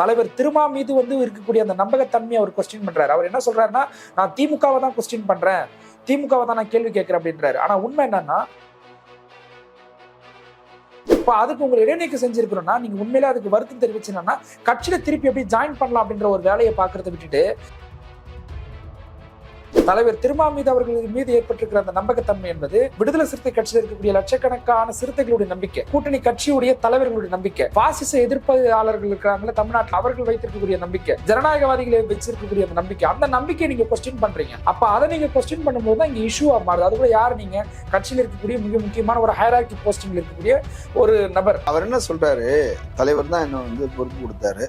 தலைவர் திருமா மீது வந்து இருக்கக்கூடிய அந்த நம்பகத்தன்மையை அவர் கொஸ்டின் பண்றாரு. அவர் என்ன சொல்றாருன்னா நான் திமுகவை தான் கொஸ்டின் பண்றேன். திமுகவை தான் நான் கேள்வி கேட்கிறேன் அப்படின்றாரு. ஆனா உண்மை என்னன்னா இப்போ அதுக்கு உங்களை இடைநீக்கம் செஞ்சிருக்கிறோம்னா நீங்க உண்மையிலே அதுக்கு வருத்தம் தெரிவிச்சுன்னா கட்சியில திருப்பி எப்படி ஜாயின் பண்ணலாம் அப்படின்ற ஒரு வேலையை பாக்குறத விட்டுட்டு தலைவர் திருமா மீது அவர்கள் மீது ஏற்பட்டிருக்கிற அந்த நம்பகத்தன்மை என்பது விடுதலை சிறுத்தை கட்சியில் இருக்கக்கூடிய லட்சக்கணக்கான சிறுத்தைகளுடைய நம்பிக்கை கூட்டணி கட்சியுடைய தலைவர்களுடைய நம்பிக்கை பாசிச எதிர்ப்பாளர்கள் இருக்கிறாங்களே தமிழ்நாட்டில் அவர்கள் வைத்திருக்கக்கூடிய நம்பிக்கை ஜனநாயகவாதிகளை வச்சிருக்கக்கூடிய அந்த நம்பிக்கை அந்த நம்பிக்கையை நீங்க கொஸ்டின் பண்றீங்க. அப்ப அதை நீங்க கொஸ்டின் பண்ணும்போது தான் இங்க இஷ்யூவா மாறுது. அது கூட யார் நீங்க? கட்சியில் இருக்கக்கூடிய மிக முக்கியமான ஒரு ஹைராக்கி போஸ்டிங்ல இருக்கக்கூடிய ஒரு நபர். அவர் என்ன சொல்றாரு? தலைவர் தான் என்ன வந்து பொறுப்பு கொடுத்தாரு.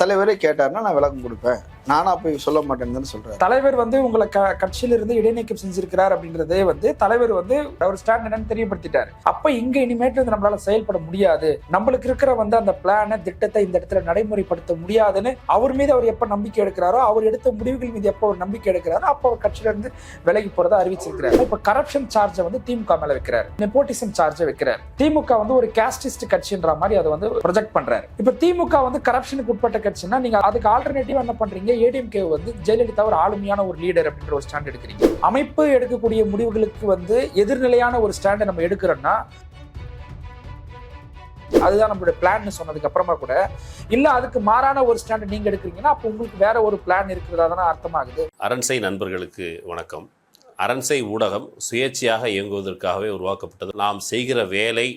தலைவரே கேட்டார்னா நான் விளக்கம் கொடுப்பேன். நானா போய் சொல்ல மாட்டேன்னு சொல்றேன் தலைவர் வந்து உங்களை க கட்சியிலிருந்து இடைநீக்கம் செஞ்சிருக்கிறார் அப்படின்றதே வந்து தலைவர் வந்து அவர் ஸ்டாண்ட் என்னன்னு தெரியப்படுத்திட்டாரு. அப்ப இங்க இனிமேட்டு வந்து நம்மளால செயல்பட முடியாது. நம்மளுக்கு இருக்கிற வந்து அந்த பிளான திட்டத்தை இந்த இடத்துல நடைமுறைப்படுத்த முடியாதுன்னு அவர் மீது அவர் எப்ப நம்பிக்கை எடுக்கிறாரோ அவர் எடுத்த முடிவுகள் மீது எப்ப ஒரு நம்பிக்கை எடுக்கிறாரோ அப்போ அவர் கட்சியில இருந்து விலகி போறதா அறிவிச்சிருக்கிறார். இப்ப கரப்ஷன் சார்ஜை வந்து திமுக மேல வைக்கிறார். நெப்போட்டிசம் சார்ஜை வைக்கிறார். திமுக வந்து ஒரு கேஸ்டிஸ்ட் கட்சின்ற மாதிரி அதை வந்து ப்ரொஜெக்ட் பண்றாரு. இப்ப திமுக வந்து கரப்ஷனுக்கு உட்பட்ட கட்சின்னா நீங்க அதுக்கு ஆல்டர்னேட்டிவ் என்ன பண்றீங்க? ஏடிஎம்கே வந்து ஜெயலலிதா ஒரு ஆளுமையான ஒரு லீடர் அப்படின்ற ஒரு ஸ்டாண்ட் எடுக்கிறீங்க. அமைப்பு எடுக்கக்கூடிய முடிவுகளுக்கு வந்து எதிர்நிலையான ஒரு ஸ்டாண்டை நம்ம எடுக்கிறோம்னா அதுதான் நம்மளுடைய பிளான் சொன்னதுக்கு அப்புறமா கூட இல்ல அதுக்கு மாறான ஒரு ஸ்டாண்ட் நீங்க எடுக்கிறீங்கன்னா அப்போ உங்களுக்கு வேற ஒரு பிளான் இருக்கிறதா தானே அர்த்தமாகுது. அரண்சை நண்பர்களுக்கு வணக்கம். அரண்சை ஊடகம் சுயேட்சையாக இயங்குவதற்காகவே உருவாக்கப்பட்டது. நாம் செய்கிற வேலை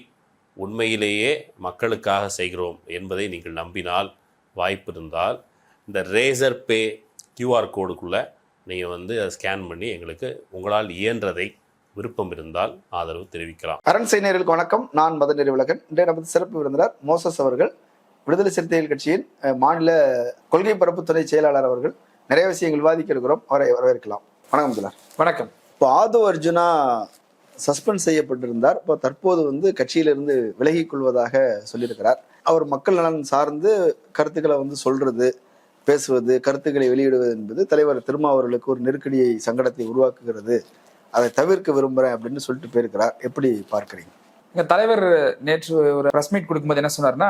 உண்மையிலேயே மக்களுக்காக செய்கிறோம் என்பதை நீங்கள் நம்பினால் வாய்ப்பு இருந்தால் இந்த ரேசர் பே கியூஆர் கோடுக்குள்ளே நீங்கள் வந்து அதை ஸ்கேன் பண்ணி எங்களுக்கு உங்களால் இயன்றதை விருப்பம் இருந்தால் ஆதரவு தெரிவிக்கலாம். அரண் நேயர்களுக்கு வணக்கம். நான் மதன் நெறிவிலகன் இன்றைய நமது சிறப்பு விருந்தினர் மோசஸ் அவர்கள் விடுதலை சிறுத்தைகள் கட்சியின் மாநில கொள்கை பரப்பு துணை செயலாளர் அவர்கள். நிறைய விஷயங்கள் விவாதிக்க இருக்கிறோம். அவரை வரவேற்கலாம். வணக்கம் முதலர் வணக்கம். இப்போ ஆது அர்ஜுனா சஸ்பெண்ட் செய்யப்பட்டிருந்தார். இப்போ தற்போது வந்து கட்சியிலிருந்து விலகிக் கொள்வதாக சொல்லியிருக்கிறார். அவர் மக்கள் நலன் சார்ந்து கருத்துக்களை வந்து சொல்றது பேசுவது கருத்துக்களை வெளியிடுவது என்பது தலைவர் திருமாவர்களுக்கு ஒரு நெருக்கடியை சங்கடத்தை உருவாக்குகிறது. அதை தவிர்க்க விரும்புகிறேன் அப்படின்னு சொல்லிட்டு போயிருக்கிறார். எப்படி பார்க்குறீங்க? எங்கள் தலைவர் நேற்று ஒரு ப்ரெஸ் மீட் கொடுக்கும்போது என்ன சொன்னார்னா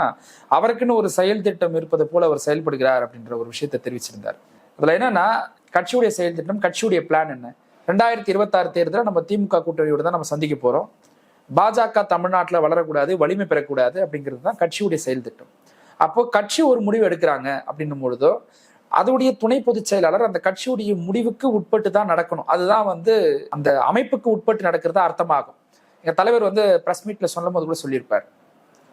அவருக்குன்னு ஒரு செயல் திட்டம் இருப்பது போல அவர் செயல்படுகிறார் அப்படின்ற ஒரு விஷயத்தை தெரிவிச்சிருந்தார். அதில் என்னன்னா கட்சியுடைய செயல் திட்டம் கட்சியுடைய பிளான் என்ன? ரெண்டாயிரத்தி இருபத்தாறு தேர்தலில் நம்ம திமுக கூட்டணியோடு தான் நம்ம சந்திக்க போகிறோம் பாஜக தமிழ்நாட்டில் வளரக்கூடாது வலிமை பெறக்கூடாது அப்படிங்கிறது தான் கட்சியுடைய செயல் திட்டம். அப்போ கட்சி ஒரு முடிவு எடுக்கிறாங்க அப்படின்னும் பொழுதோ அதோடைய துணை பொதுச் செயலாளர் அந்த கட்சியுடைய முடிவுக்கு உட்பட்டு தான் நடக்கணும். அதுதான் வந்து அந்த அமைப்புக்கு உட்பட்டு நடக்கிறதா அர்த்தமாகும். எங்க தலைவர் வந்து பிரஸ் மீட்ல சொல்லும் போது கூட சொல்லியிருப்பார்.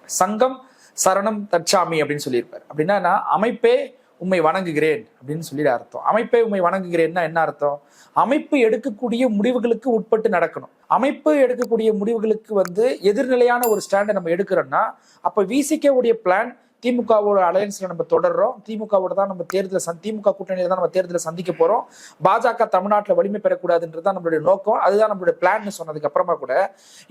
சங்கம் சரணம் தச்சாமி அப்படின்னு சொல்லியிருப்பார். அப்படின்னா நான் அமைப்பே உண்மை வணங்குகிறேன் அப்படின்னு சொல்லி அர்த்தம். அமைப்பே உண்மை வணங்குகிறேன்னா என்ன அர்த்தம்? அமைப்பு எடுக்கக்கூடிய முடிவுகளுக்கு உட்பட்டு நடக்கணும். அமைப்பு எடுக்கக்கூடிய முடிவுகளுக்கு வந்து எதிர்நிலையான ஒரு ஸ்டாண்டை நம்ம எடுக்கிறோம்னா அப்ப விசிகே உடைய பிளான் திமுகவோட அலையன்ஸ்ல நம்ம தொடர்றோம். திமுகவோட தான் நம்ம தேர்தலை சந் திமுக கூட்டணியில தான் நம்ம தேர்தலை சந்திக்க போறோம். பாஜக தமிழ்நாட்டில் வலிமை பெறக்கூடாதுன்றது தான் நம்மளுடைய நோக்கம். அதுதான் நம்மளுடைய பிளான் சொன்னதுக்கு அப்புறமா கூட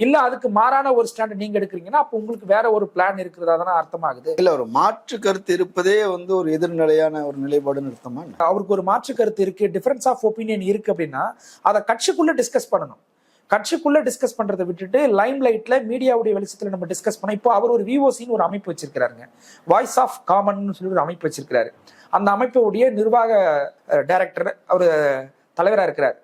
இல்ல அதுக்கு மாறான ஒரு ஸ்டாண்ட் நீங்க எடுக்கிறீங்கன்னா அப்போ உங்களுக்கு வேற ஒரு பிளான் இருக்கிறதா தானே அர்த்தமாகுது. இல்ல ஒரு மாற்று கருத்து இருப்பதே வந்து ஒரு எதிர்நிலையான ஒரு நிலைப்பாடுன்னு அர்த்தமா? அவருக்கு ஒரு மாற்று கருத்து இருக்கு டிஃபரன்ஸ் ஆஃப் ஒப்பீனியன் இருக்கு அப்படின்னா அதை கட்சிக்குள்ள டிஸ்கஸ் பண்ணணும். கட்சிக்குள்ள டிஸ்கஸ் பண்றதை விட்டுட்டு லைம் லைட்ல மீடியாவுடைய வெளிச்சத்துல நம்ம டிஸ்கஸ் பண்ண இப்போ அவர் ஒரு விஓசின்னு ஒரு அமைப்பு வச்சிருக்கிறாருங்க. வாய்ஸ் ஆஃப் காமன் சொல்லி ஒரு அமைப்பு வச்சிருக்கிறாரு. அந்த அமைப்புடைய நிர்வாக டைரக்டர் அவர் தலைவரா இருக்கிறார்.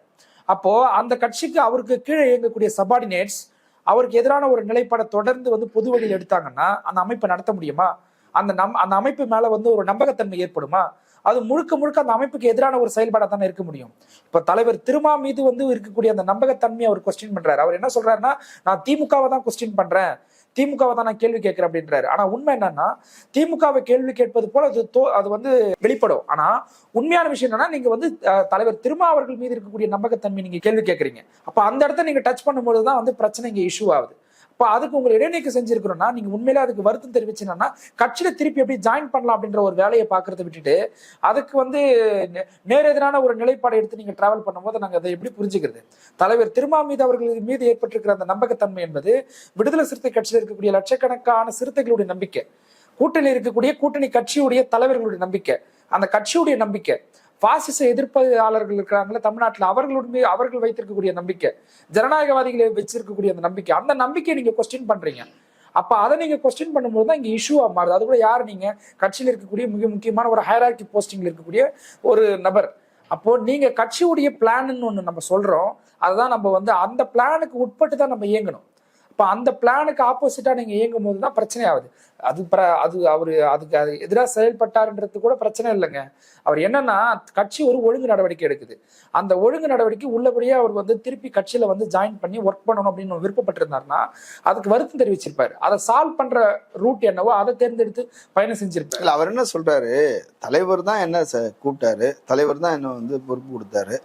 அப்போ அந்த கட்சிக்கு அவருக்கு கீழே இயங்கக்கூடிய சபார்டினேட்ஸ் அவருக்கு எதிரான ஒரு நிலைப்பாடை தொடர்ந்து வந்து பொது வழியில் எடுத்தாங்கன்னா அந்த அமைப்பை நடத்த முடியுமா? அந்த நம் அந்த அமைப்பு மேல வந்து ஒரு நம்பகத்தன்மை ஏற்படுமா? அது முழுக்க முழுக்க அந்த அமைப்புக்கு எதிரான ஒரு செயல்பாடாக தானே இருக்க முடியும். இப்போ தலைவர் திருமா மீது வந்து இருக்கக்கூடிய அந்த நம்பகத்தன்மையை அவர் கொஸ்டின் பண்றாரு. அவர் என்ன சொல்றாருன்னா நான் திமுகவை தான் கொஸ்டின் பண்றேன். திமுகவை தான் நான் கேள்வி கேட்கிறேன் அப்படின்றாரு. ஆனா உண்மை என்னன்னா திமுகவை கேள்வி கேட்பது போல அது அது வந்து வெளிப்படும். ஆனா உண்மையான விஷயம் என்னன்னா நீங்க வந்து தலைவர் திருமா அவர்கள் மீது இருக்கக்கூடிய நம்பகத்தன்மை நீங்க கேள்வி கேட்கறீங்க. அப்ப அந்த இடத்த நீங்க டச் பண்ணும்போது தான் வந்து பிரச்சனை இங்க இஷ்யூ ஆகுது. இப்போ அதுக்கு உங்களை இடைநீக்கம் செஞ்சிருக்கிறோம்னா நீங்க உண்மையிலே அதுக்கு வருத்தம் தெரிவிச்சுன்னா கட்சியில திருப்பி எப்படி ஜாயின் பண்ணலாம் அப்படின்ற ஒரு வேலையை பாக்குறத விட்டுட்டு அதுக்கு வந்து நேரெதிரான ஒரு நிலைப்பாடு எடுத்து நீங்க டிராவல் பண்ணும்போது நாங்க அதை எப்படி புரிஞ்சுக்கிறது? தலைவர் திருமா மீது அவர்கள் மீது ஏற்பட்டிருக்கிற அந்த நம்பகத்தன்மை என்பது விடுதலை சிறுத்தை கட்சியில் இருக்கக்கூடிய லட்சக்கணக்கான சிறுத்தைகளுடைய நம்பிக்கை. கூட்டணி இருக்கக்கூடிய கூட்டணி கட்சியுடைய தலைவர்களுடைய நம்பிக்கை. அந்த கட்சியுடைய நம்பிக்கை. பாசிச எதிர்ப்பாளர்கள் இருக்கிறாங்களே தமிழ்நாட்டில் அவர்களுடைய அவர்கள் வைத்திருக்கக்கூடிய நம்பிக்கை ஜனநாயகவாதிகளை வச்சிருக்கக்கூடிய அந்த நம்பிக்கை அந்த நம்பிக்கையை நீங்க கொஸ்டின் பண்றீங்க. அப்ப அதை நீங்க கொஸ்டின் பண்ணும்போது தான் இங்க இஷ்யூவா மாறுது. அது கூட யார் நீங்க? கட்சியில் இருக்கக்கூடிய மிக முக்கியமான ஒரு ஹைரார்கி போஸ்டிங்ல இருக்கக்கூடிய ஒரு நபர். அப்போ நீங்க கட்சியுடைய பிளான்னு ஒன்று நம்ம சொல்றோம். அதுதான் நம்ம வந்து அந்த பிளானுக்கு உட்பட்டு தான் நம்ம இயங்கணும். இப்போ அந்த பிளானுக்கு ஆப்போசிட்டா நீங்க இயங்கும் போது தான் பிரச்சனை ஆகுது. அது அது அவர் அதுக்கு அது எதிராக செயல்பட்டாருன்றது கூட பிரச்சனை இல்லைங்க. அவர் என்னன்னா கட்சி ஒரு ஒழுங்கு நடவடிக்கை எடுக்குது. அந்த ஒழுங்கு நடவடிக்கை உள்ளபடியே அவர் வந்து திருப்பி கட்சியில வந்து ஜாயின் பண்ணி ஒர்க் பண்ணணும் அப்படின்னு விருப்பப்பட்டிருந்தாருன்னா அதுக்கு வருத்தம் தெரிவிச்சிருப்பாரு. அதை சால்வ் பண்ற ரூட் என்னவோ அதை தேர்ந்தெடுத்து பயணம் செஞ்சிருப்பாரு. இல்லை அவர் என்ன சொல்றாரு? தலைவர் தான் என்ன ச- கூப்பிட்டாரு. தலைவர் தான் என்ன வந்து பொறுப்பு கொடுத்தாரு.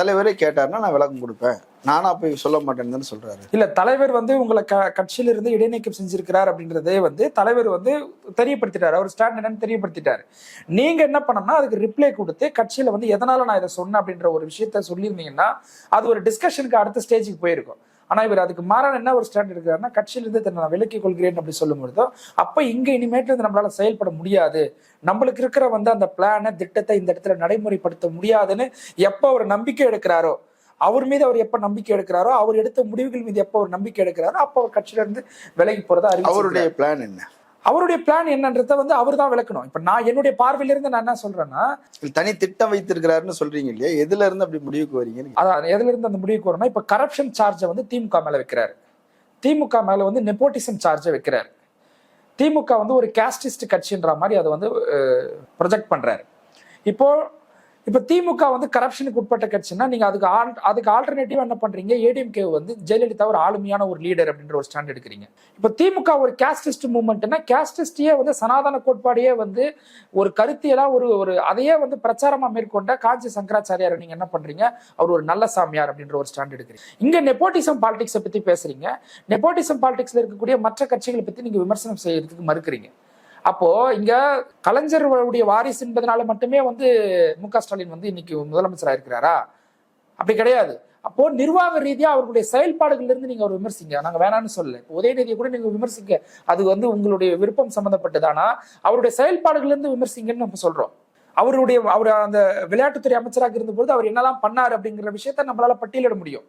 தலைவரே கேட்டாருன்னா நான் விளக்கம் கொடுப்பேன். நானா போய் சொல்ல மாட்டேன்னு சொல்றாரு. இல்ல தலைவர் வந்து உங்களை க கட்சியிலிருந்து இடைநீக்கம் செஞ்சிருக்கிறார் அப்படின்றதே வந்து தலைவர் வந்து தெரியப்படுத்திட்டார். அவர் ஸ்டாண்ட் என்னன்னு தெரியப்படுத்திட்டாரு. நீங்க என்ன பண்ணணும்னா அதுக்கு ரிப்ளை கொடுத்து கட்சியில வந்து எதனால நான் இதை சொன்னேன் அப்படின்ற ஒரு விஷயத்த சொல்லியிருந்தீங்கன்னா அது ஒரு டிஸ்கஷனுக்கு அடுத்த ஸ்டேஜுக்கு போயிருக்கும். ஆனா இவர் அதுக்கு மாறான என்ன ஒரு ஸ்டாண்ட் எடுக்கிறாருன்னா கட்சியிலிருந்து தன்னை நான் விலக்கிக் கொள்கிறேன் அப்படி சொல்லும் பொழுதோ அப்ப இங்க இனிமேட்டு வந்து நம்மளால செயல்பட முடியாது. நம்மளுக்கு இருக்கிற வந்து அந்த பிளானை திட்டத்தை இந்த இடத்துல நடைமுறைப்படுத்த முடியாதுன்னு எப்ப அவர் நம்பிக்கை எடுக்கிறாரோ அவர் மீது அவர் எப்ப நம்பிக்கை எடுக்கிறாரோ அவர் எடுத்த முடிவுகள் மீது எப்ப அவர் நம்பிக்கை எடுக்கிறாரோ அப்ப அவர் கட்சியில இருந்து விலகி போறதா அவருடைய பிளான் என்ன? அவருடைய பிளான் என்னன்றத வந்து அவர் தான் விளக்கணும். இப்ப நான் என்னுடைய பார்வையில இருந்து நான் என்ன சொல்றேன்னா தனி திட்டம் வைத்திருக்கிறாருன்னு சொல்றீங்க இல்லையா? எதுல இருந்து அப்படி முடிவுக்கு வரீங்கன்னு அதான் எதுல இருந்து அந்த முடிவுக்கு வரணும் இப்ப கரப்ஷன் சார்ஜை வந்து திமுக மேல வைக்கிறாரு. திமுக மேல வந்து நெப்போட்டிசம் சார்ஜை வைக்கிறாரு. திமுக வந்து ஒரு கேஸ்டிஸ்ட் கட்சின்ற மாதிரி அதை வந்து ப்ரொஜெக்ட் பண்றாரு. இப்போ இப்போ திமுக வந்து கரப்ஷனுக்கு உட்பட்ட கட்சின்னா நீங்க அதுக்கு ஆல் அதுக்கு ஆல்டர்னேட்டிவ் என்ன பண்றீங்க? ஏடிஎம்கே வந்து ஜெயலலிதா ஒரு ஆளுமையான ஒரு லீடர் அப்படின்ற ஒரு ஸ்டாண்ட் எடுக்கிறீங்க. இப்போ திமுக ஒரு கேஸ்டிஸ்ட் மூவ்மெண்ட்னா கேஸ்டிஸ்டியே வந்து சனாதன கோட்பாடையே வந்து ஒரு கருத்தியலா ஒரு ஒரு அதையே வந்து பிரச்சாரமா மேற்கொண்ட காஞ்சி சங்கராச்சாரியார் நீங்க என்ன பண்றீங்க? அவர் ஒரு நல்ல சாமியார் அப்படின்ற ஒரு ஸ்டாண்ட் எடுக்கிறீங்க. இங்க நெப்போட்டிசம் பாலிடிக்ஸை பத்தி பேசுறீங்க. நெப்போட்டிசம் பாலிடிக்ஸ்ல இருக்கக்கூடிய மற்ற கட்சிகளை பத்தி நீங்க விமர்சனம் செய்யறதுக்கு மறுக்கிறீங்க. அப்போ இங்க கலைஞர்களுடைய வாரிசு என்பதனால மட்டுமே வந்து மு க ஸ்டாலின் வந்து இன்னைக்கு முதலமைச்சராக இருக்கிறாரா? அப்படி கிடையாது. அப்போ நிர்வாக ரீதியா அவர்களுடைய செயல்பாடுகள்ல இருந்து நீங்க அவர் விமர்சிங்க. நாங்க வேணாம்னு சொல்லல. இப்போ உதயநிதியை கூட நீங்க விமர்சிக்க அது வந்து உங்களுடைய விருப்பம் சம்பந்தப்பட்டதானா? அவருடைய செயல்பாடுகள்ல இருந்து விமர்சிங்கன்னு நம்ம சொல்றோம். அவருடைய அவர் அந்த விளையாட்டுத்துறை அமைச்சராக இருந்தபோது அவர் என்னெல்லாம் பண்ணார் அப்படிங்கிற விஷயத்த நம்மளால பட்டியலிட முடியும்.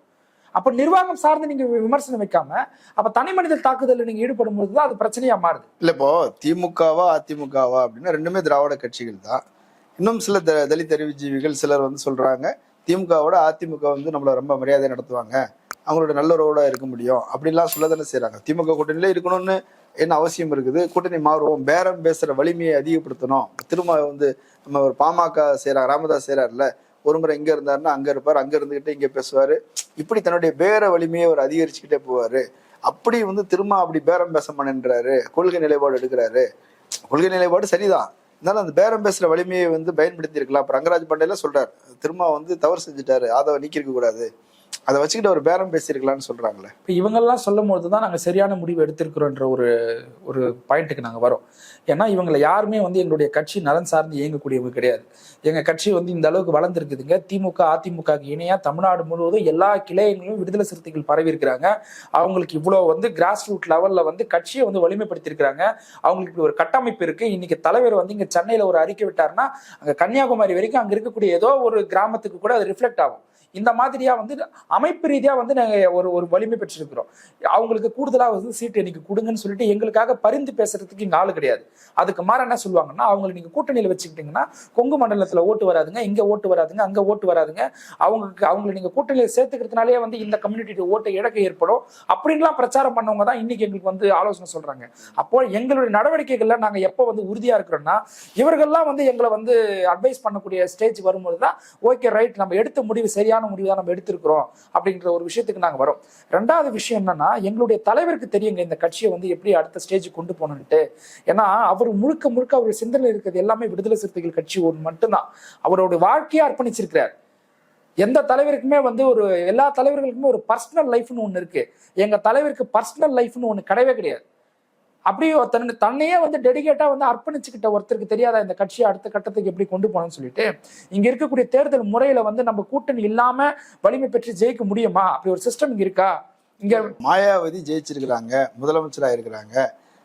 அப்ப நிர்வாகம் சார்ந்து நீங்க விமர்சனம் வைக்காம அப்ப தனி மனித தாக்குதலில் நீங்க ஈடுபடும் போது தான் அது பிரச்சனையா மாறுது. இல்ல இப்போ திமுகவா அதிமுகவா அப்படின்னா ரெண்டுமே திராவிட கட்சிகள் தான். இன்னும் சில த- தலித் அறிவுஜீவிகள் சிலர் வந்து சொல்றாங்க திமுகவோட அதிமுக வந்து நம்மள ரொம்ப மரியாதை நடத்துவாங்க. அவங்களோட நல்லுறவோட இருக்க முடியும். அப்படிலாம் சொல்ல தானே திமுக கூட்டணியில இருக்கணும்னு என்ன அவசியம் இருக்குது? கூட்டணி மாறுவோம். பேரம் பேசுற வலிமையை அதிகப்படுத்தணும். திரும்ப வந்து நம்ம ஒரு பாமக செய்யறாங்க ராமதாஸ் செய்யறாருல ஒரு முறை இங்க இருந்தாருன்னா அங்க இருப்பார் அங்க இருந்துகிட்டு இங்க பேசுவாரு. இப்படி தன்னுடைய பேர வலிமையை அவர் அதிகரிச்சுக்கிட்டே போவாரு. அப்படி வந்து திரும்ப அப்படி பேரம் பேச மாட்டேன்றாரு. கொள்கை நிலைப்பாடு எடுக்கிறாரு. கொள்கை நிலைப்பாடு சரிதான். இருந்தாலும் அந்த பேரம் பேசுற வலிமையை வந்து பயன்படுத்தி இருக்கலாம் இப்ப ரங்கராஜ் பாண்டேல சொல்றாரு திரும்ப வந்து தவறு செஞ்சுட்டாரு ஆதவ நீக்கிருக்க கூடாது. அதை வச்சுக்கிட்டு ஒரு பேரம் பேசியிருக்கலாம்னு சொல்கிறாங்களே இப்போ இவங்கெல்லாம் சொல்லும் போது தான் நாங்கள் சரியான முடிவு எடுத்திருக்கிறோன்ற ஒரு ஒரு பாயிண்ட்டுக்கு நாங்கள் வரோம். ஏன்னா இவங்களை யாருமே வந்து எங்களுடைய கட்சி நலன் சார்ந்து இயங்கக்கூடியவங்க கிடையாது. எங்கள் கட்சி வந்து இந்த அளவுக்கு வளர்ந்துருக்குதுங்க. திமுக அதிமுகக்கு இணையாக தமிழ்நாடு முழுவதும் எல்லா கிளையங்களும் விடுதலை சிறுத்தைகள் பரவி இருக்கிறாங்க அவங்களுக்கு இவ்வளோ வந்து கிராஸ் ரூட் லெவலில் வந்து கட்சியை வந்து வலிமைப்படுத்தியிருக்கிறாங்க. அவங்களுக்கு இப்படி ஒரு கட்டமைப்பு இருக்குது இன்னைக்கு தலைவர் வந்து இங்கே சென்னையில் ஒரு அறிக்கை விட்டார்னா அங்கே கன்னியாகுமரி வரைக்கும் அங்கே இருக்கக்கூடிய ஏதோ ஒரு கிராமத்துக்கு கூட அது ரிஃப்ளெக்ட் ஆகும். இந்த மாதிரியா வந்து அமைப்பு ரீதியா வந்து நாங்கள் ஒரு ஒரு வலிமை பெற்றிருக்கிறோம். அவங்களுக்கு கூடுதலாக வந்து சீட்டு இன்னைக்கு கொடுங்கன்னு சொல்லிட்டு எங்களுக்காக பரிந்து பேசுறதுக்கு இங்கே ஆள் கிடையாது. அதுக்கு மாற என்ன சொல்லுவாங்கன்னா அவங்களை நீங்க கூட்டணியில் வச்சுக்கிட்டீங்கன்னா கொங்கு மண்டலத்தில் ஓட்டு வராதுங்க இங்கே ஓட்டு வராதுங்க அங்கே ஓட்டு வராதுங்க. அவங்களுக்கு அவங்களை நீங்க கூட்டணியில் சேர்த்துக்கிறதுனாலே வந்து இந்த கம்யூனிட்டி ஓட்டை இழக்க ஏற்படும். அப்படின்லாம் பிரச்சாரம் பண்ணவங்க தான் இன்னைக்கு எங்களுக்கு வந்து ஆலோசனை சொல்றாங்க. அப்போ எங்களுடைய நடவடிக்கைகள்ல நாங்க எப்போ வந்து உறுதியா இருக்கிறோம்னா இவர்கள்லாம் வந்து எங்களை வந்து அட்வைஸ் பண்ணக்கூடிய ஸ்டேஜ் வரும்போது தான் ஓகே ரைட் நம்ம எடுத்த முடிவு சரியான முடிவு தான் நம்ம எடுத்திருக்கிறோம் அப்படிங்கிற ஒரு விஷயத்துக்கு நாங்க வரோம். ரெண்டாவது விஷயம் என்னன்னா எங்களுடைய தலைவருக்கு தெரியுங்க இந்த கட்சியை வந்து எப்படி அடுத்த ஸ்டேஜுக்கு கொண்டு போகணுன்ட்டு ஏன்னா அவர் முழுக்க முழுக்க அவர் சிந்தனை இருக்கிறது எல்லாமே விடுதலை சிறுத்தைகள் கட்சி ஒன்று மட்டும்தான். அவரோட வாழ்க்கையை அர்ப்பணிச்சிருக்கிறார். எந்த தலைவருக்குமே வந்து ஒரு எல்லா தலைவர்களுக்குமே ஒரு பர்சனல் லைஃப்னு ஒன்று இருக்கு. எங்க தலைவருக்கு பர்சனல் லைஃப்னு ஒன்று கிடையவே கிடையாது. அப்படியே தன் தன்னையே வந்து டெடிகேட்டா வந்து அர்ப்பணிச்சுக்கிட்ட ஒருத்தருக்கு தெரியாதா இந்த கட்சியை அடுத்த கட்டத்துக்கு எப்படி கொண்டு போகணும்னு சொல்லிட்டு இங்க இருக்கக்கூடிய தேர்தல் முறையில வந்து நம்ம கூட்டணி இல்லாம வலிமை பெற்று ஜெயிக்க முடியுமா? அப்படி ஒரு சிஸ்டம் இங்க இருக்கா? இங்க மாயாவதி ஜெயிச்சிருக்கிறாங்க முதலமைச்சரா இருக்கிறாங்க.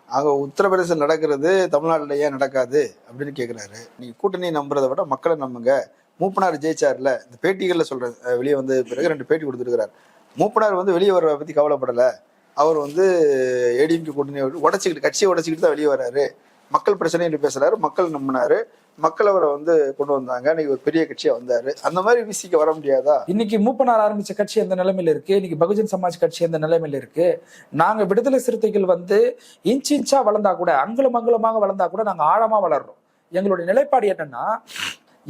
ஆக உத்தரப்பிரதேசம் நடக்கிறது தமிழ்நாட்டில் ஏன் நடக்காது அப்படின்னு கேட்குறாரு நீங்கள் கூட்டணி நம்புறதை விட மக்களை நம்புங்க. மூப்பனார் ஜெயிச்சார்ல இந்த பேட்டிகள்ல சொல்றேன் வெளியே வந்து பிறகு ரெண்டு பேட்டி கொடுத்துருக்கிறார். மூப்பனார் வந்து வெளியே வர்றத பத்தி கவலைப்படலை. அவர் வந்து ஏடிஎம்கே கூட்டணி உடச்சிக்கிட்டு கட்சியை உடச்சிக்கிட்டு தான் வெளியே வராரு. மக்கள் பிரச்சனை என்று பேசுறாரு மக்கள் நம்பினாரு. மக்கள் அவரை வந்து கொண்டு வந்தாங்க. இன்னைக்கு ஒரு பெரிய கட்சியா வந்தாரு. அந்த மாதிரி விசிக்க வர முடியாதா? இன்னைக்கு மூப்பனார் ஆரம்பிச்ச கட்சி எந்த நிலைமையில இருக்கு? இன்னைக்கு பகுஜன் சமாஜ் கட்சி எந்த நிலைமையில இருக்கு? நாங்க விடுதலை சிறுத்தைகள் வந்து இன்ச் இன்ச்சா வளர்ந்தா கூட அங்குலம் அங்குலமாக வளர்ந்தா கூட நாங்க ஆழமா வளர்றோம். எங்களுடைய நிலைப்பாடு என்னன்னா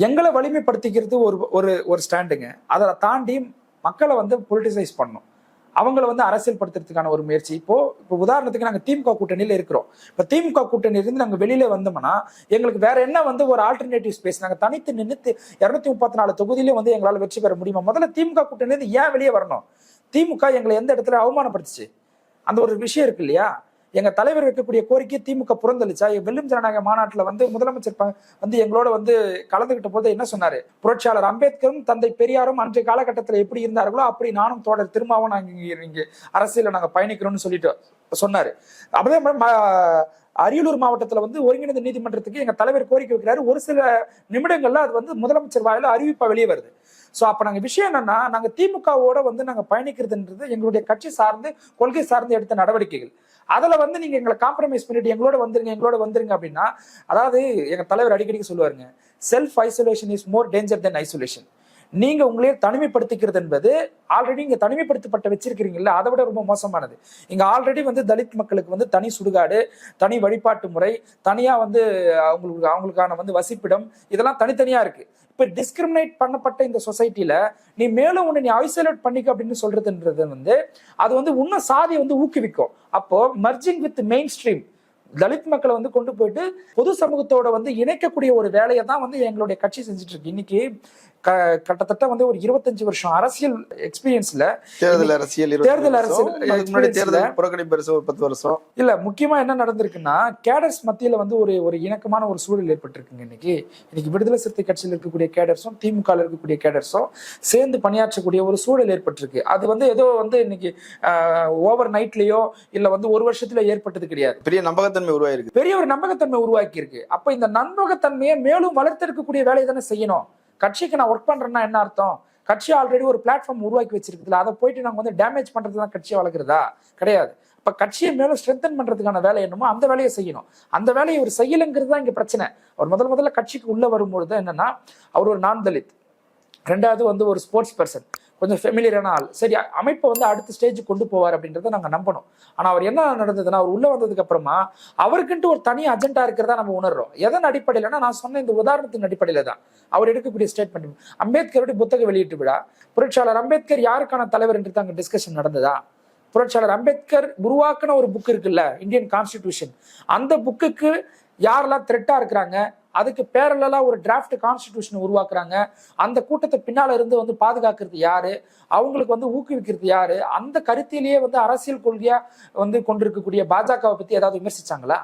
எங்களை வலிமைப்படுத்திக்கிறது ஒரு ஒரு ஒரு ஸ்டாண்டுங்க அதை தாண்டி மக்களை வந்து பொலிட்டிசைஸ் பண்ணும். அவங்கள வந்து அரசியல் படுத்துறதுக்கான ஒரு முயற்சி. இப்போ இப்போ உதாரணத்துக்கு நாங்கள் திமுக கூட்டணியில் இருக்கிறோம். இப்போ திமுக கூட்டணியிலிருந்து நாங்கள் வெளியில வந்தோம்னா எங்களுக்கு வேற என்ன வந்து ஒரு ஆல்டர்னேட்டிவ் ஸ்பேஸ் நாங்கள் தனித்து நின்று இரநூத்தி முப்பத்தி நாலு தொகுதியிலே வந்து எங்களால் வெற்றி பெற முடியுமா? முதல்ல திமுக கூட்டணியிலிருந்து ஏன் வெளியே வரணும்? திமுக எங்களை எந்த இடத்துல அவமானப்படுத்துச்சு? அந்த ஒரு விஷயம் இருக்கு இல்லையா? எங்க தலைவர் வைக்கக்கூடிய கோரிக்கை திமுக புறந்தளிச்சா வெல்லும் ஜனநாயக மாநாட்டுல வந்து முதலமைச்சர் வந்து எங்களோட வந்து கலந்துகிட்ட போது என்ன சொன்னாரு? புரட்சியாளர் அம்பேத்கரும் தந்தை பெரியாரும் அன்றைய காலகட்டத்தில் எப்படி இருந்தார்களோ அப்படி நானும் தோழர் திரும்பவும் நாங்கள் இங்க அரசியல நாங்கள் பயணிக்கிறோம்னு சொல்லிட்டு சொன்னாரு. அதே மாதிரி அரியலூர் மாவட்டத்துல வந்து ஒருங்கிணைந்த நீதிமன்றத்துக்கு எங்க தலைவர் கோரிக்கை வைக்கிறாரு. ஒரு சில நிமிடங்கள்ல அது வந்து முதலமைச்சர் வாயில அறிவிப்பா வெளியே வருது. ஸோ அப்போ நாங்கள் விஷயம் என்னன்னா நாங்கள் திமுகவோட வந்து நாங்கள் பயணிக்கிறதுன்றது எங்களுடைய கட்சி சார்ந்து கொள்கை சார்ந்து எடுத்த நடவடிக்கைகள். அதில் வந்து நீங்கள் எங்களை காம்ப்ரமைஸ் பண்ணிட்டு எங்களோட வந்துருங்க எங்களோட வந்துருங்க அப்படின்னா அதாவது எங்கள் தலைவர் அடிக்கடி சொல்லுவாருங்க self isolation is more danger than isolation நீங்க உங்களையே தனிமைப்படுத்திக்கிறது என்பது ஆல்ரெடி இங்க தனிமைப்படுத்தப்பட்ட வச்சிருக்கிறீங்கல்ல அதை விட ரொம்ப மோசமானது. இங்க ஆல்ரெடி வந்து தலித் மக்களுக்கு வந்து தனி சுடுகாடு தனி வழிபாட்டு முறை தனியா வந்து அவங்களுக்கு அவங்களுக்கான வந்து வசிப்பிடம் இதெல்லாம் தனித்தனியா இருக்கு. இப்போ டிஸ்கிரிமினேட் பண்ணப்பட்ட இந்த சொசைட்டியில நீ மேலும் ஒன்று நீ ஐசோலேட் பண்ணிக்க அப்படின்னு சொல்றதுன்றது வந்து அது வந்து இன்னும் சாதியை வந்து ஊக்குவிக்கும். அப்போ merging with main stream Dalit மக்களை வந்து கொண்டு போயிட்டு பொது சமூகத்தோட வந்து இணைக்கக்கூடிய ஒரு வேலையை தான் வந்து எங்களுடைய கட்சி செஞ்சுட்டு இருக்கு. இன்னைக்கு கிட்டத்தட்ட வந்து ஒரு இருபத்தஞ்சு வருஷம் அரசியல் எக்ஸ்பீரியன்ஸ்ல தேர்தல் அரசியல் தேர்தல். அரசியல் தேர்தல் புறக்கணிப்பு அரசு ஒரு பத்து வருஷம். இல்ல முக்கியமா என்ன நடந்திருக்குன்னா கேடர்ஸ் மத்தியில வந்து ஒரு ஒரு இணக்கமான ஒரு சூழல் ஏற்பட்டிருக்குங்க இன்னைக்கு. இன்னைக்கு விடுதலை சிறுத்தை கட்சியில் இருக்கக்கூடிய கேடர்ஸும் திமுக இருக்கக்கூடிய கேடர்ஸும் சேர்ந்து பணியாற்றக்கூடிய ஒரு சூழல் ஏற்பட்டிருக்கு. அது வந்து ஏதோ வந்து இன்னைக்கு ஓவர் நைட்லயோ இல்ல வந்து ஒரு வருஷத்துல ஏற்பட்டது கிடையாது. பெரிய நம்பகத்தன்மை உருவாயிருக்கு பெரிய ஒரு நம்பகத்தன்மை உருவாக்கி இருக்கு அப்ப இந்த நம்பகத்தன்மையை மேலும் வளர்த்தெடுக்கக்கூடிய வேலையை தானே செய்யணும். கட்சிக்கு நான் ஒர்க் பண்றேன்னா என்ன அர்த்தம்? கட்சி ஆல்ரெடி ஒரு பிளாட்ஃபார்ம் உருவாக்கி வச்சிருக்குதுல அதை போயிட்டு நாங்கள் வந்து டேமேஜ் பண்றது தான் கட்சியை வளர்க்குறதா? கிடையாது. இப்ப கட்சியை மேலும் ஸ்ட்ரென்தன் பண்றதுக்கான வேலை என்னமோ அந்த வேலையை செய்யணும். அந்த வேலையை அவர் செய்யலைங்கிறது தான் இங்க பிரச்சனை. அவர் முதல் முதல்ல கட்சிக்கு உள்ள வரும்பொழுது என்னன்னா அவர் ஒரு நான் தலித் ரெண்டாவது வந்து ஒரு ஸ்போர்ட்ஸ் பர்சன் கொஞ்சம் ஃபெமிலியரான ஆள். சரி அமைப்பை வந்து அடுத்த ஸ்டேஜ் கொண்டு போவார் அப்படின்றத நாங்கள் நம்பணும். ஆனால் அவர் என்ன நடந்ததுன்னா அவர் உள்ளே வந்ததுக்கு அப்புறமா அவருக்குன்ட்டு ஒரு தனி அஜெண்டா இருக்கிறதா நம்ம உணர்றோம். எதன் அடிப்படையில்னா நான் சொன்ன இந்த உதாரணத்தின் அடிப்படையில் தான் அவர் எடுக்கக்கூடிய ஸ்டேட்மெண்ட் அம்பேத்கருடைய புத்தக வெளியீட்டு விழா. புரட்சியாளர் அம்பேத்கர் யாருக்கான தலைவர் என்று அங்கே டிஸ்கஷன் நடந்ததா? புரட்சியாளர் அம்பேத்கர் உருவாக்குன ஒரு புக் இருக்குல்ல இந்தியன் கான்ஸ்டிடியூஷன் அந்த புக்குக்கு யாரெல்லாம் த்ரெட்டாக இருக்கிறாங்க? அதுக்கு பேரலா ஒரு டிராஃப்ட் கான்ஸ்டிடியூஷன் உருவாக்குறாங்க. அந்த கூட்டத்தை பின்னால இருந்து வந்து பாதுகாக்கிறது யாரு? அவங்களுக்கு வந்து ஊக்குவிக்கிறது யாரு? அந்த கருத்திலேயே வந்து அரசியல் கொள்கையா வந்து கொண்டிருக்கக்கூடிய பாஜகவை பத்தி ஏதாவது விமர்சிச்சாங்களா?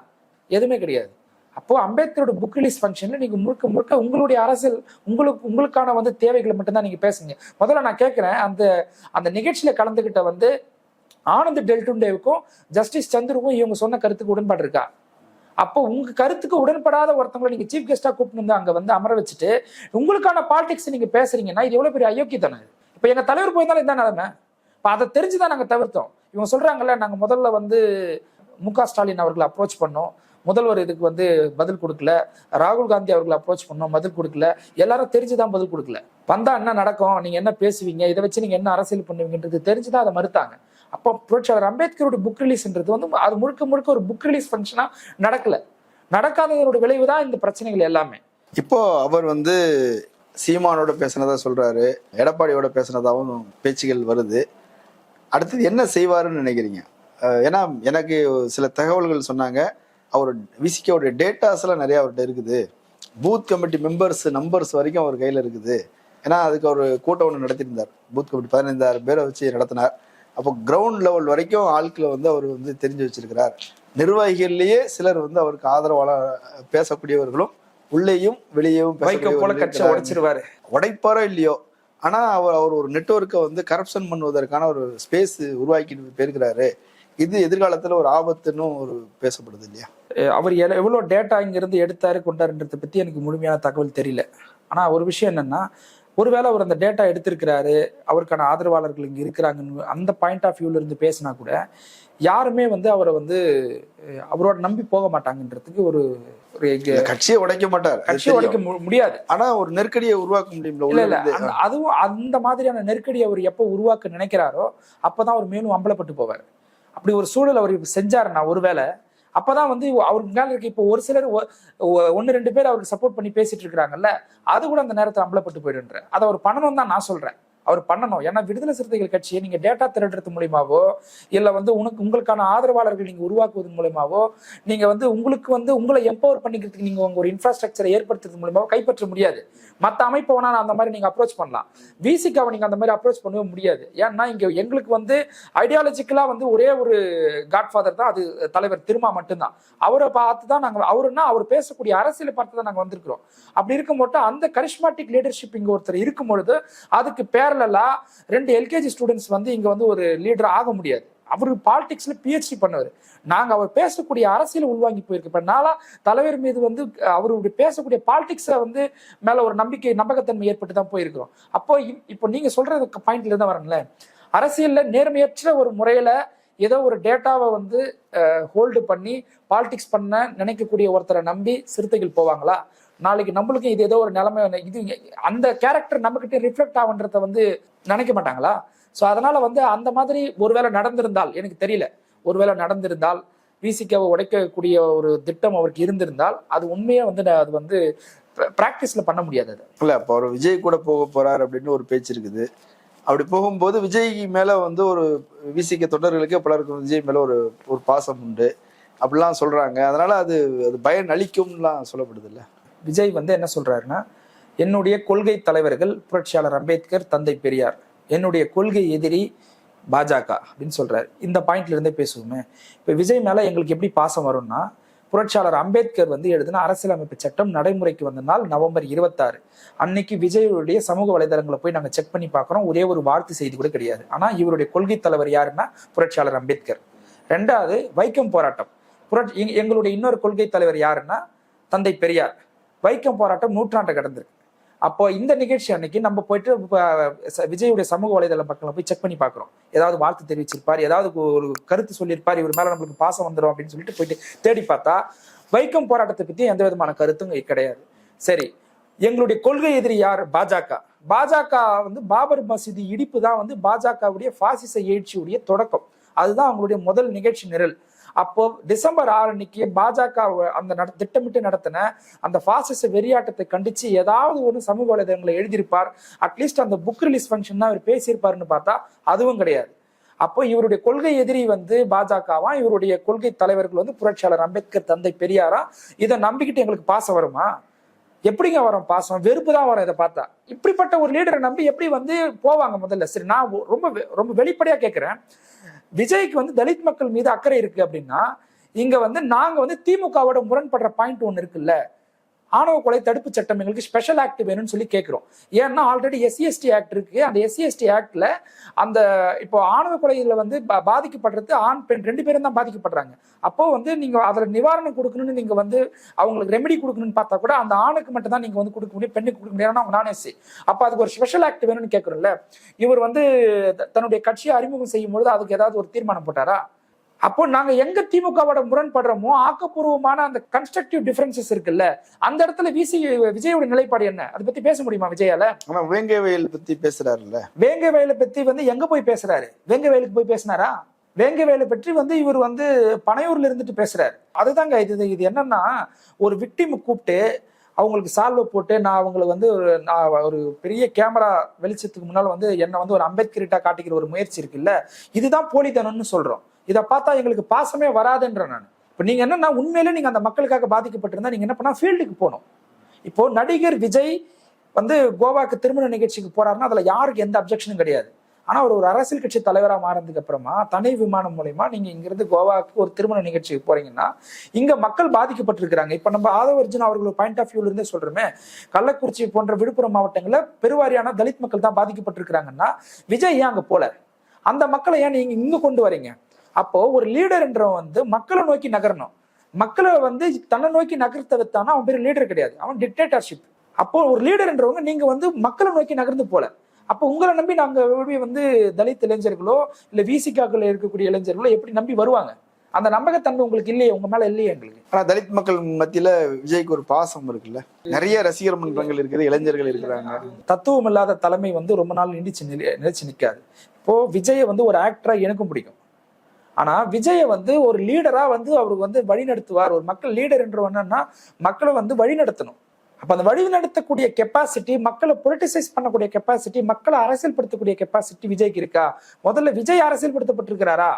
எதுவுமே கிடையாது. அப்போ அம்பேத்கரோட புக் ரிலீஸ் ஃபங்க்ஷன்ல நீங்க முழுக்க முழுக்க உங்களுடைய அரசியல் உங்களுக்கு உங்களுக்கான வந்து தேவைகளை மட்டும்தான் நீங்க பேசுங்க. முதல்ல நான் கேட்கிறேன் அந்த அந்த நிகழ்ச்சியில கலந்துகிட்ட வந்து ஆனந்த் டெல்டுண்டேவுக்கும் ஜஸ்டிஸ் சந்துருக்கும் இவங்க சொன்ன கருத்துக்கு உடன்பாடு இருக்கா? அப்போ உங்க கருத்துக்கு உடன்படாத ஒருத்தவங்களை நீங்க சீஃப் கெஸ்டா கூப்பிட்டு வந்து அங்க வந்து அமர வச்சுட்டு உங்களுக்கான பாலிடிக்ஸ் நீங்க பேசுறீங்கன்னா இது எவ்வளவு பெரிய அயோக்கியத்தனம் இப்ப இப்போ எங்க தலைவர் போயிருந்தாலும் இதான் நிலைமை. இப்போ அதை தெரிஞ்சுதான் நாங்க தவிர்த்தோம். இவங்க சொல்றாங்கல்ல நாங்க முதல்ல வந்து மு க ஸ்டாலின் அவர்களை அப்ரோச் பண்ணோம். முதல்வர் இதுக்கு வந்து பதில் கொடுக்கல. ராகுல் காந்தி அவர்களை அப்ரோச் பண்ணோம் பதில் கொடுக்கல. எல்லாரும் தெரிஞ்சுதான் பதில் கொடுக்கல. வந்தா என்ன நடக்கும்? நீங்க என்ன பேசுவீங்க? இதை வச்சு நீங்க என்ன அரசியல் பண்ணுவீங்கன்றது தெரிஞ்சுதான் அதை மறுத்தாங்க. அப்போ புரட்சியாளர் அம்பேத்கரோட புக் ரிலீஸ்ன்றது வந்து அது முழுக்க முழுக்க ஒரு புக் ரிலீஸ் ஃபங்க்ஷனாக நடக்கல. நடக்காததோட விளைவு தான் இந்த பிரச்சனைகள் எல்லாமே. இப்போ அவர் வந்து சீமானோட பேசினதா சொல்றாரு எடப்பாடியோட பேசினதாகவும் பேச்சுகள் வருது. அடுத்தது என்ன செய்வாருன்னு நினைக்கிறீங்க? ஏன்னா எனக்கு சில தகவல்கள் சொன்னாங்க அவர் விசிகோட டேட்டாஸ் எல்லாம் நிறைய அவர்கிட்ட இருக்குது. பூத் கமிட்டி மெம்பர்ஸ் நம்பர்ஸ் வரைக்கும் அவர் கையில இருக்குது. ஏன்னா அதுக்கு அவர் கூட்டம் ஒன்று நடத்தியிருந்தார். பூத் கமிட்டி பதினைந்தாயிரம் பேரை வச்சு நடத்தினார். அப்போ கிரவுண்ட் லெவல் வரைக்கும் ஆட்களை வந்து அவர் வந்து தெரிஞ்சு வச்சிருக்கிறார். நிர்வாகிகள்லயே சிலர் வந்து அவருக்கு ஆதரவாள பேசக்கூடியவர்களும் உள்ளேயும் வெளியேயும் போல இருக்கிறாங்க. உடைச்சிருவாரு. உடைப்பாரோ இல்லையோ? ஆனா அவர் அவர் ஒரு நெட்வொர்க்கை வந்து கரப்ஷன் பண்ணுவதற்கான ஒரு ஸ்பேஸ் உருவாக்கிட்டு போயிருக்கிறாரு. இது எதிர்காலத்துல ஒரு ஆபத்துன்னு ஒரு பேசப்படுது இல்லையா? அவர் எவ்வளவு டேட்டா இங்க இருந்து எடுத்தாரு கொண்டாருன்றத பத்தி எனக்கு முழுமையான தகவல் தெரியல. ஆனா ஒரு விஷயம் என்னன்னா ஒருவேளை அவர் அந்த டேட்டா எடுத்திருக்கிறாரு அவருக்கான ஆதரவாளர்கள் இங்க இருக்கிறாங்கன்னு அந்த பாயிண்ட் ஆஃப் வியூல இருந்து பேசினா கூட யாருமே வந்து அவரை வந்து அவரோட நம்பி போக மாட்டாங்கன்றதுக்கு ஒரு ஒரு கட்சியை உடைக்க மாட்டார். கட்சியை உடைக்க முடியாது. ஆனா ஒரு நெருக்கடியை உருவாக்க முடியும்ல இல்ல இல்ல அதுவும் அந்த மாதிரியான நெருக்கடி அவர் எப்போ உருவாக்க நினைக்கிறாரோ அப்பதான் அவர் மேலும் அம்பலப்பட்டு போவார். அப்படி ஒரு சூழல் அவர் செஞ்சாருன்னா ஒருவேளை அப்பதான் வந்து அவருக்கு மேல இருக்க இப்போ ஒரு சிலர் ஒ- ரெண்டு பேர் அவருக்கு சப்போர்ட் பண்ணி பேசிட்டு இருக்காங்கல்ல அது கூட அந்த நேரத்தில் அம்பலப்பட்டு போயிடுன்ற அதை அவர் பண்ணணும் தான் நான் சொல்றேன். அவர் பண்ணணும். ஏன்னா விடுதலை சிறுத்தைகள் கட்சியை நீங்க டேட்டா திரட்டுறது மூலியமாவோ இல்ல வந்து உனக்கு உங்களுக்கான ஆதரவாளர்கள் நீங்க உருவாக்குவதன் மூலியமாவோ நீங்க வந்து உங்களுக்கு வந்து உங்களை எம்பவர் பண்ணிக்கிறதுக்கு நீங்க உங்க ஒரு இன்ஃப்ராஸ்ட்ரக்சரை ஏற்படுத்துறது மூலியமாவோ கைப்பற்ற முடியாது. மற்ற அமைப்பை வேணா அந்த மாதிரி நீங்க அப்ரோச் பண்ணலாம். விசிக்காவை நீங்க அந்த மாதிரி அப்ரோச் பண்ணவே முடியாது. ஏன்னா இங்க எங்களுக்கு வந்து ஐடியாலஜிக்கலா வந்து ஒரே ஒரு காட்ஃபாதர் தான் அது தலைவர் திருமா மட்டும்தான். அவரை பார்த்து தான் நாங்க அவருன்னா அவர் பேசக்கூடிய அரசியலை பார்த்து தான் நாங்க வந்திருக்கிறோம். அப்படி இருக்கும் இருக்கும்போது அந்த கரிஷ்மாட்டிக் லீடர்ஷிப் இங்க ஒருத்தர் இருக்கும் பொழுது அதுக்கு பேரலா ரெண்டு எல்கேஜி ஸ்டூடெண்ட்ஸ் வந்து இங்க வந்து ஒரு லீடர் ஆக முடியாது. அவரு பாலிடிக்ஸ்ல பிஹெச்டி பண்ணவர். நாங்க அவர் பேசக்கூடிய அரசியல் உள்வாங்கி போயிருக்கு. இப்ப நாளா தலைவர் மீது வந்து அவருடைய பேசக்கூடிய பாலிடிக்ஸை வந்து மேல ஒரு நம்பிக்கை நம்பகத்தன்மை ஏற்பட்டு தான் போயிருக்கிறோம். அப்போ இப்போ நீங்க சொல்ற பாயிண்ட்ல தான் வரங்களேன் அரசியல்ல நேர்மையற்ற ஒரு முறையில ஏதோ ஒரு டேட்டாவை வந்து ஹோல்டு பண்ணி பாலிடிக்ஸ் பண்ண நினைக்கக்கூடிய ஒருத்தரை நம்பி சிறுத்தைகள் போவாங்களா? நாளைக்கு நம்மளுக்கும் இது ஏதோ ஒரு நிலைமை இது அந்த கேரக்டர் நம்மகிட்ட ரிஃப்ளெக்ட் ஆகுன்றத வந்து நினைக்க மாட்டாங்களா? ஸோ அதனால வந்து அந்த மாதிரி ஒருவேளை நடந்திருந்தால் எனக்கு தெரியல. ஒருவேளை நடந்திருந்தால் விசிக்காவை உடைக்கக்கூடிய ஒரு திட்டம் அவருக்கு இருந்திருந்தால் அது உண்மையாக வந்து நான் அது வந்து ப்ராக்டிஸில் பண்ண முடியாது அது. இல்லை இப்போ அவர் விஜய் கூட போக போறார் அப்படின்னு ஒரு பேச்சு இருக்குது. அப்படி போகும்போது விஜய் மேல வந்து ஒரு விசிக்க தொண்டர்களுக்கு பலருக்கு விஜய் மேல ஒரு ஒரு பாசம் உண்டு. அப்படிலாம் சொல்றாங்க. அதனால அது அது பயன் அளிக்கும்லாம் சொல்லப்படுது இல்லை? விஜய் வந்து என்ன சொல்றாருன்னா என்னுடைய கொள்கை தலைவர்கள் புரட்சியாளர் அம்பேத்கர் தந்தை பெரியார் என்னுடைய கொள்கை எதிரி பாஜக அப்படின்னு சொல்றாரு. இந்த பாயிண்ட்ல இருந்தே பேசுவோமே. இப்போ விஜய் மேல எங்களுக்கு எப்படி பாசம் வரும்னா புரட்சியாளர் அம்பேத்கர் வந்து எழுதின அரசியலமைப்பு சட்டம் நடைமுறைக்கு வந்த நாள் நவம்பர் இருபத்தாறு. அன்னைக்கு விஜயுடைய சமூக வலைதளங்களை போய் நாங்கள் செக் பண்ணி பார்க்குறோம். ஒரே ஒரு வார்த்தை செய்தி கூட கிடையாது. ஆனால் இவருடைய கொள்கை தலைவர் யாருன்னா புரட்சியாளர் அம்பேத்கர். ரெண்டாவது வைக்கம் போராட்டம். புரட்சி எங்களுடைய இன்னொரு கொள்கை தலைவர் யாருன்னா தந்தை பெரியார். வைக்கம் போராட்டம் நூற்றாண்டு கடந்திருக்கு. அப்போ இந்த நிகழ்ச்சி அன்னைக்கு நம்ம போயிட்டு விஜயுடைய சமூக வலைதள பக்கங்களை போய் செக் பண்ணி பார்க்குறோம் ஏதாவது வாழ்த்து தெரிவிச்சிருப்பார் ஏதாவது ஒரு கருத்து சொல்லியிருப்பார் இவர் மேல நம்மளுக்கு பாசம் வந்துடும் அப்படின்னு சொல்லிட்டு போயிட்டு தேடி பார்த்தா வைக்கம் போராட்டத்தை பத்தி எந்த விதமான கருத்தும் கிடையாது. சரி எங்களுடைய கொள்கை எதிரி யார்? பாஜக. பாஜக வந்து பாபர் மசீதி இடிப்பு தான் வந்து பாஜகவுடைய பாசிச எழுச்சியுடைய தொடக்கம். அதுதான் அவங்களுடைய முதல் நிகழ்ச்சி நிரல். அப்போ டிசம்பர் ஆறு அன்னைக்கு பாஜக அந்த நட- திட்டமிட்டு நடத்தின அந்த பாசிச வெறியாட்டத்தை கண்டிச்சு ஏதாவது ஒன்று சமூக வலைதளங்களை எழுதியிருப்பார். அட்லீஸ்ட் அந்த புக் ரிலீஸ் ஃபங்க்ஷன் தான் அவர் பேசியிருப்பாருன்னு பார்த்தா அதுவும் கிடையாது. அப்போ இவருடைய கொள்கை எதிரி வந்து பாஜகவா இவருடைய கொள்கை தலைவர்கள் வந்து புரட்சியாளர் அம்பேத்கர் தந்தை பெரியாரா? இதை நம்பிக்கிட்டு எங்களுக்கு பாசம் வருமா? எப்படிங்க வரும் பாசம்? வெறுப்பு தான் வரும் இதை பார்த்தா. இப்படிப்பட்ட ஒரு லீடரை நம்பி எப்படி வந்து போவாங்க முதல்ல? சரி நான் ரொம்ப ரொம்ப வெளிப்படையா கேட்கிறேன் விஜய்க்கு வந்து தலித் மக்கள் மீது அக்கறை இருக்கு அப்படின்னா இங்க வந்து நாங்க வந்து திமுகவோட முரண்படுற பாயிண்ட் ஒன்று இருக்குல்ல. ஆணவ கொலை தடுப்பு சட்டம் எங்களுக்கு ஸ்பெஷல் ஆக்ட் வேணும்னு சொல்லி கேட்குறோம். ஏன்னா ஆல்ரெடி எஸ்சிஎஸ்டி ஆக்ட் இருக்கு. அந்த எஸ்சிஎஸ்டி ஆக்ட்ல அந்த இப்போ ஆணவ கொலையில வந்து பாதிக்கப்படுறது ஆண் பெண் ரெண்டு பேரும் தான் பாதிக்கப்படுறாங்க. அப்போ வந்து நீங்க அதுல நிவாரணம் கொடுக்கணும்னு நீங்க வந்து அவங்களுக்கு ரெமெடி கொடுக்கணும்னு பார்த்தா கூட அந்த ஆணுக்கு மட்டும் தான் நீங்க வந்து கொடுக்க முடியும் பெண்ணுக்கு கொடுக்க முடியாது அவங்க நான் எஸ்சி அப்போ அதுக்கு ஒரு ஸ்பெஷல் ஆக்ட் வேணும்னு கேட்குறோம்ல. இவர் வந்து த- தன்னுடைய கட்சியை அறிமுகம் செய்யும் பொழுது அதுக்கு ஏதாவது ஒரு தீர்மானம் போட்டாரா? அப்போ நாங்க எங்க திமுகவோட முரண்படுறோமோ ஆக்கப்பூர்வமான அந்த கன்ஸ்ட்ரக்டிவ் டிஃபரன்சஸ் இருக்குல்ல அந்த இடத்துல விசி விஜயோட நிலைப்பாடு என்ன? அதை பத்தி பேச முடியுமா விஜயால? ஆனா வேங்கை வயல் பத்தி பேசுறாருல்ல. வேங்கை வயலை பத்தி வந்து எங்க போய் பேசுறாரு? வேங்கை வயலுக்கு போய் பேசினாரா? வேங்கை வயலை பற்றி வந்து இவர் வந்து பனையூர்ல இருந்துட்டு பேசுறாரு. அதுதாங்க இது இது என்னன்னா ஒரு விக்டிம் கூப்பிட்டு அவங்களுக்கு சால்வை போட்டு நான் அவங்களை வந்து ஒரு நான் ஒரு பெரிய கேமரா வெளிச்சத்துக்கு முன்னால் வந்து என்னை வந்து ஒரு அம்பேத்கரிட்டா காட்டிக்கிற ஒரு முயற்சி இருக்குல்ல இதுதான் போலித்தனம்னு சொல்றோம். இதை பார்த்தா எங்களுக்கு பாசமே வராதுன்ற நான். இப்போ நீங்கள் என்னன்னா உண்மையிலே நீங்கள் அந்த மக்களுக்காக பாதிக்கப்பட்டிருந்தா நீங்கள் என்ன பண்ணால் ஃபீல்டுக்கு போகணும். இப்போ நடிகர் விஜய் வந்து கோவாக்கு திருமண நிகழ்ச்சிக்கு போறாருன்னா அதில் யாருக்கு எந்த அப்ஜெக்ஷனும் கிடையாது. ஆனால் அவர் ஒரு அரசியல் கட்சி தலைவராக மாறினதுக்கு அப்புறமா தனி விமானம் மூலயமா நீங்கள் இங்கிருந்து கோவாக்கு ஒரு திருமண நிகழ்ச்சிக்கு போறீங்கன்னா இங்கே மக்கள் பாதிக்கப்பட்டிருக்கிறாங்க. இப்போ நம்ம ஆதவர்ஜுன் அவர்களோட பாயிண்ட் ஆஃப் வியூலேருந்தே சொல்கிறோமே கள்ளக்குறிச்சி போன்ற விழுப்புரம் மாவட்டங்களில் பெருவாரியான தலித் மக்கள் தான் பாதிக்கப்பட்டிருக்கிறாங்கன்னா விஜய் ஏன் அங்கே போல? அந்த மக்களை ஏன் நீங்கள் இங்கே கொண்டு வரீங்க? அப்போ ஒரு லீடர்ன்றவன் வந்து மக்களை நோக்கி நகரணும். மக்களை வந்து தன்னை நோக்கி நகர்த்த வைத்தானா அவன் பெரிய லீடர் கிடையாது. அவன் டிக்டேட்டர்ஷிப் அப்போ ஒரு லீடர்ன்றவங்க நீங்க வந்து மக்களை நோக்கி நகர்ந்து போல. அப்போ உங்களை நம்பி நாங்க எப்படி வந்து தலித் இளைஞர்களோ இல்ல விசிகாக்கள் இருக்கக்கூடிய இளைஞர்களோ எப்படி நம்பி வருவாங்க? அந்த நம்பகத்தன்மை உங்களுக்கு இல்லையே? உங்க மேல இல்லையே எங்களுக்கு? ஆனா தலித் மக்கள் மத்தியில விஜய்க்கு ஒரு பாசம் இருக்குல்ல? நிறைய ரசிகர் மன்றங்கள் இருக்குது இளைஞர்கள் இருக்கிறாங்க. தத்துவம் இல்லாத தலைமை வந்து ரொம்ப நாள் நீடிச்சு நிலை நிலைச்சு நிற்காது இப்போ விஜயை வந்து ஒரு ஆக்டரா எனக்கும் பிடிக்கும். ஆனா விஜயை வந்து ஒரு லீடரா வந்து அவருக்கு வந்து வழிநடத்துவார். ஒரு மக்கள் லீடர் என்று என்னன்னா மக்களை வந்து வழிநடத்தணும். அப்போ அப்ப அந்த வழி நடத்தக்கூடிய கெப்பாசிட்டி மக்களை பொலிட்டிசைஸ் பண்ணக்கூடிய கெப்பாசிட்டி மக்களை அரசியல்படுத்தக்கூடிய கெப்பாசிட்டி விஜய்க்கு இருக்கா? முதல்ல விஜய் அரசியல்படுத்தப்பட்டிருக்கிறாரா?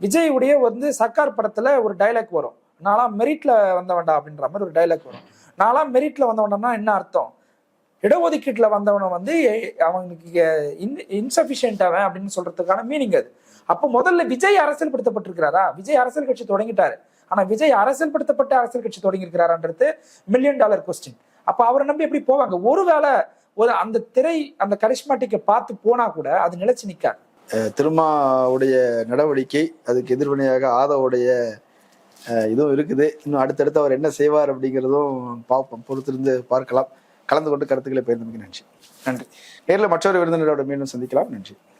விஜய் உடைய வந்து சர்க்கார் படத்துல ஒரு டைலாக் வரும். நான்லாம் மெரிட்ல வந்தவன்டா அப்படின்ற மாதிரி ஒரு டைலாக் வரும். நான்லாம் மெரிட்ல வந்தவனா என்ன அர்த்தம்? இடஒதுக்கீட்டுல வந்தவனை வந்து எ- அவனுக்கு இன்சபிஷியன்ட் அவன் அப்படின்னு சொல்றதுக்கான மீனிங் அது. அப்போ முதல்ல விஜய் அரசியல்படுத்தப்பட்டிருக்கிறாரா? விஜய் அரசியல் கட்சி தொடங்கிட்டாரு. ஆனா விஜய் அரசியல்படுத்தப்பட்ட அரசியல் கட்சி தொடங்கி இருக்கிறாரான்றது மில்லியன் டாலர் கொஸ்டின் அப்ப அவரை நம்பி எப்படி போவாங்க? ஒருவேளை ஒரு அந்த திரை அந்த கரிஷ்மாட்டிக்கை பார்த்து போனா கூட அது நிலைச்சு நிக்காது. திருமாவுடைய நடவடிக்கை அதுக்கு எதிர்வினையாக ஆதவுடைய இதுவும் இருக்குது. இன்னும் அடுத்தடுத்து அவர் என்ன செய்வார் அப்படிங்கிறதும் பார்ப்போம் பொறுத்திருந்து பார்க்கலாம். கலந்து கொண்டு கருத்துக்களை பகிர்ந்தமைக்கு நன்றி. நன்றி. நேரில் மற்றொரு விருந்தினரோட மீண்டும் சந்திக்கலாம். நன்றி.